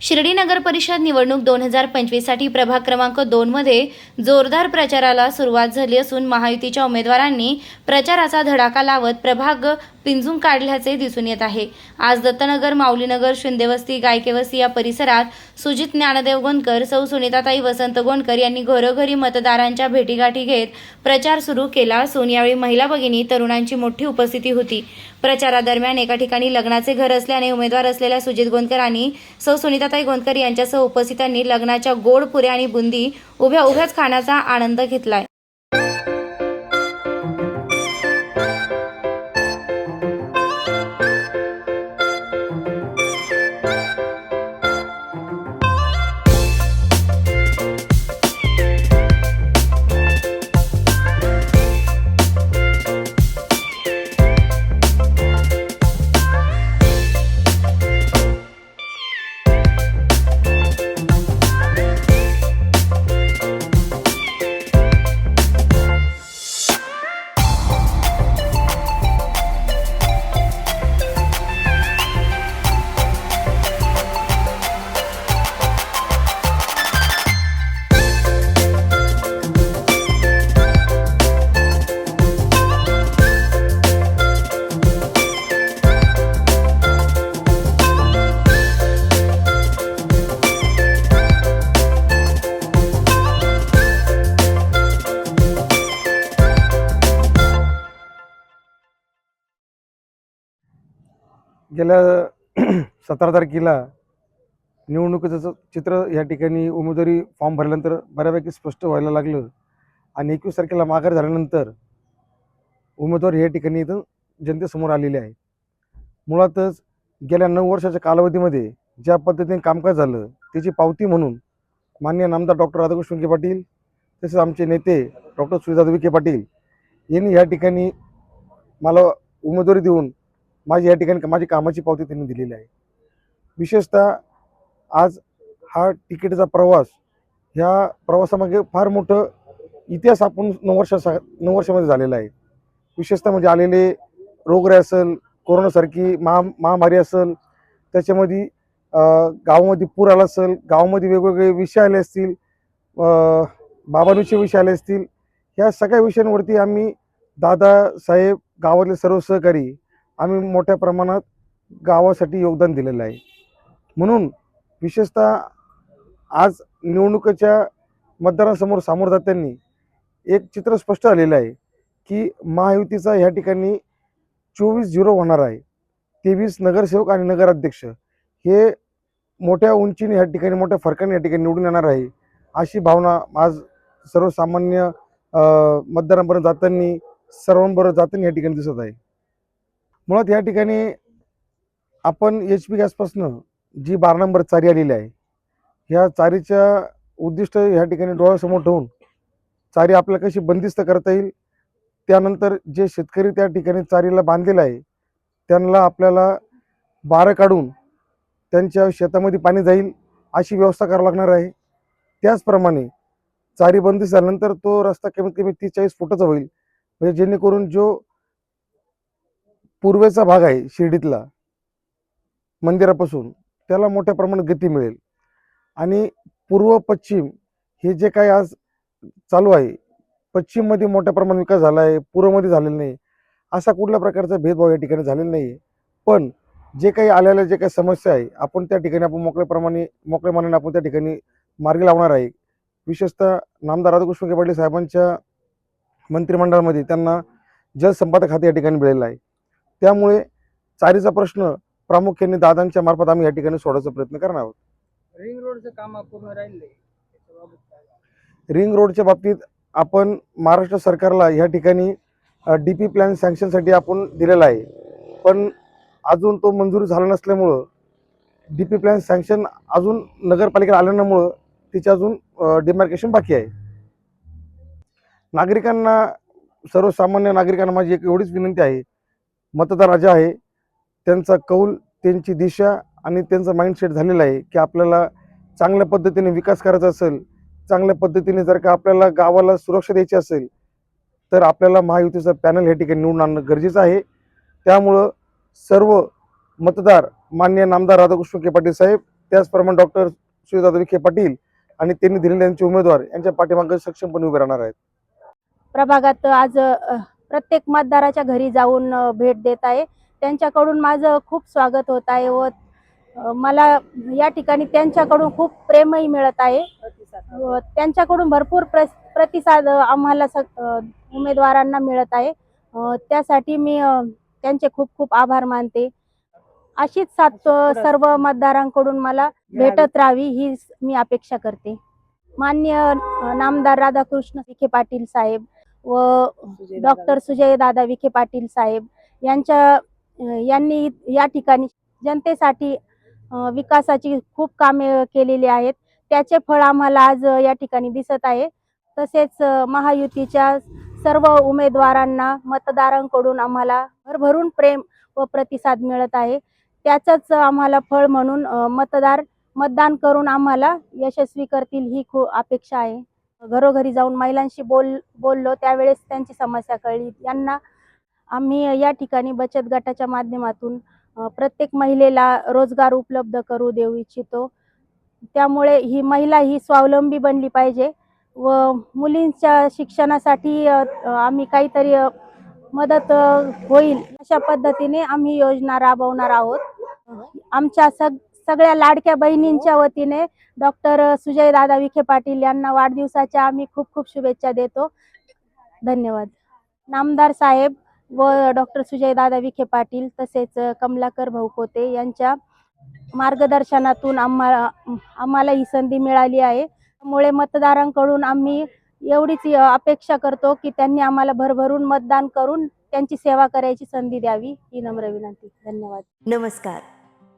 शिर्डी नगर परिषद निवडणूक दोन हजार पंचवीससाठी प्रभाग क्रमांक दोनमध्ये जोरदार प्रचाराला सुरुवात झाली असून महायुतीच्या उमेदवारांनी प्रचाराचा धडाका लावत प्रभाग पिंजून काढल्याचे दिसून येत आहे. आज दत्तनगर माऊलीनगर शिंदेवस्ती गायकेवस्ती या परिसरात सुजित ज्ञानदेव गोंदकर सौ सुनीताताई वसंत गोंडकर यांनी घरोघरी मतदारांच्या भेटीगाठी घेत प्रचार सुरू केला असून यावेळी महिला भगिनी तरुणांची मोठी उपस्थिती होती. प्रचारादरम्यान एका ठिकाणी लग्नाचे घर असल्याने उमेदवार असलेल्या सुजित गोंदकरांनी सौ सौ सुनीताताई गोंदकर यांच्यासह उपस्थितांनी लग्नाच्या गोड पुऱ्या आणि बुंदी उभ्या उभ्याच खाण्याचा आनंद घेतलाय. गेल्या सतरा तारखेला निवडणुकीचं चित्र या ठिकाणी उमेदवारी फॉर्म भरल्यानंतर बऱ्यापैकी स्पष्ट व्हायला लागलं. आणि एकवीस तारखेला माघार झाल्यानंतर उमेदवार या ठिकाणी इथं जनतेसमोर आलेले आहे मुळातच गेल्या नऊ वर्षाच्या कालावधीमध्ये ज्या पद्धतीने कामकाज झालं त्याची पावती म्हणून मान्य नामदार डॉक्टर राधाकृष्ण विखे पाटील तसेच आमचे नेते डॉक्टर सुजाता विखे पाटील यांनी या ठिकाणी मला उमेदवारी देऊन माझी या ठिकाणी माझी कामाची पावती त्यांनी दिलेली आहे. विशेषतः आज हा तिकीटचा प्रवास ह्या प्रवासामागे फार मोठं इतिहास आपण नऊ वर्षा नऊ वर्षामध्ये झालेला आहे. विशेषतः म्हणजे आलेले रोगराई असेल कोरोनासारखी महा महामारी असेल त्याच्यामध्ये गावामध्ये पूर आला असेल गावामध्ये वेगवेगळे विषय आले असतील अं, बाबांविषयी विषय आले असतील ह्या सगळ्या विषयांवरती आम्ही दादासाहेब गावातले सर्व सहकारी आम्ही मोठ्या प्रमाणात गावासाठी योगदान दिलेलं आहे. म्हणून विशेषतः आज निवडणुकीच्या मतदारांसमोर सामोर जाताना एक चित्र स्पष्ट आलेलं आहे की महायुतीचा ह्या ठिकाणी चोवीस झिरो होणार आहे. तेवीस नगरसेवक आणि नगराध्यक्ष हे मोठ्या उंचीने ह्या ठिकाणी मोठ्या फरकाने या ठिकाणी निवडून येणार आहे अशी भावना आज सर्वसामान्य मतदारांपर्यंत जाताना सर्वांबरोबर जाताना या ठिकाणी दिसत आहे. मुळात या ठिकाणी आपण एच पी गॅसपासनं जी बारा नंबर चारी आलेली आहे ह्या चारीच्या उद्दिष्ट ह्या ठिकाणी डोळ्यासमोर ठेवून चारी आपल्याला कशी बंदिस्त करता येईल त्यानंतर जे शेतकरी त्या ठिकाणी चारीला बांधलेलं आहे त्यांना आपल्याला बारं काढून त्यांच्या शेतामध्ये पाणी जाईल अशी व्यवस्था करावी लागणार आहे. त्याचप्रमाणे चारी बंदिस्त झाल्यानंतर तो रस्ता कमीत कमी तीस चाळीस फुटाचा होईल म्हणजे जेणेकरून जो पूर्वेचा भाग आहे शिर्डीतला मंदिरापासून. त्याला मोठ्या प्रमाणात गती मिळेल. आणि पूर्व पश्चिम हे जे काही आज चालू आहे पश्चिममध्ये मोठ्या प्रमाणात विकास झाला आहे पूर्वमध्ये झालेला नाही असा कुठल्या प्रकारचा भेदभाव या ठिकाणी झालेला नाही पण जे काही आलेल्या जे काही समस्या आहे आपण त्या ठिकाणी आपण मोकळ्याप्रमाणे मोकळ्या मनाने आपण त्या ठिकाणी मार्गी लावणार आहे. विशेषतः नामदार राधाकृष्ण पाटील साहेबांच्या मंत्रिमंडळामध्ये त्यांना जलसंपादक खाते या ठिकाणी मिळेलं आहे. त्यामुळे चारीचा प्रश्न प्रामुख्याने दादांच्या मार्फत आम्ही या ठिकाणी सोडवायचा प्रयत्न करणार आहोत. रिंग रोडचं काम त्याच्याबाबत काय? रिंग रोडच्या बाबतीत आपण महाराष्ट्र सरकारला ह्या ठिकाणी डी पी प्लॅन सँक्शनसाठी आपण दिलेला आहे. पण अजून तो मंजूर झाला नसल्यामुळं डी पी प्लॅन सँक्शन अजून नगरपालिकेला आलं नसल्यामुळं तिचे अजून डिमार्केशन बाकी आहे. नागरिकांना सर्वसामान्य नागरिकांना माझी एक एवढीच विनंती आहे मतदार जे आहे. त्यांचा कौल त्यांची दिशा आणि त्यांचा माइंडसेट झालेला आहे की आपल्याला चांगल्या पद्धतीने विकास करायचा असेल चांगल्या पद्धतीने जर का आपल्याला गावाला सुरक्षा द्यायची असेल तर आपल्याला महायुतीचं पॅनल हे ठिकाणी निवडून आणणं गरजेचं आहे. त्यामुळं सर्व मतदार मान्य नामदार राधाकृष्ण के पाटील साहेब त्याचप्रमाणे डॉक्टर सुजाता विखे पाटील आणि त्यांनी दिलेले त्यांचे उमेदवार यांच्या पाठीमागे सक्षमपणे उभे राहणार आहेत. प्रभागात आज प्रत्येक मतदाराच्या घरी जाऊन भेट देत आहे. त्यांच्याकडून माझं खूप स्वागत होत आहे व मला या ठिकाणी त्यांच्याकडून खूप प्रेमही मिळत आहे. त्यांच्याकडून भरपूर प्र प्रतिसाद आम्हाला उमेदवारांना मिळत आहे. त्यासाठी मी त्यांचे खूप खूप आभार मानते. अशीच अ, सर्व मतदारांकडून मला भेटत राहावी ही मी अपेक्षा करते. मान्य नामदार राधाकृष्ण विखे पाटील साहेब व डॉक्टर सुजय दादा विखे पाटील साहेब यांच्या यांनी या ठिकाणी जनतेसाठी विकासाची खूप कामे केलेली आहेत. त्याचे फळ आम्हाला आज या ठिकाणी दिसत आहे. तसेच महायुतीच्या सर्व उमेदवारांना मतदारांकडून आम्हाला भरभरून प्रेम व प्रतिसाद मिळत आहे. त्याचंच आम्हाला फळ म्हणून मतदार मतदान करून आम्हाला यशस्वी करतील ही खूप अपेक्षा आहे. घरोघरी जाऊन महिलांशी बोल बोललो त्यावेळेस त्यांची समस्या कळली. यांना आम्ही या ठिकाणी बचत गटाच्या माध्यमातून प्रत्येक महिलेला रोजगार उपलब्ध करू देऊ इच्छितो. त्यामुळे ही महिला ही स्वावलंबी बनली पाहिजे व मुलींच्या शिक्षणासाठी आम्ही काहीतरी मदत होईल अशा पद्धतीने आम्ही योजना राबवणार आहोत. आमच्या सग सगळ्या लाडक्या बहिणींच्या वतीने डॉक्टर सुजय दादा विखे पाटील यांना वाढदिवसाच्या आम्ही खूप खूप शुभेच्छा देतो. धन्यवाद. नामदार साहेब व डॉक्टर सुजय दादा विखे पाटील तसेच कमलाकर भाऊ कोते यांच्या मार्गदर्शनातून आम्हाला आम्हाला ही संधी मिळाली आहे. त्यामुळे मतदारांकडून आम्ही एवढीच अपेक्षा करतो की त्यांनी आम्हाला भरभरून मतदान करून त्यांची सेवा करायची संधी द्यावी ही नम्र विनंती. धन्यवाद. नमस्कार.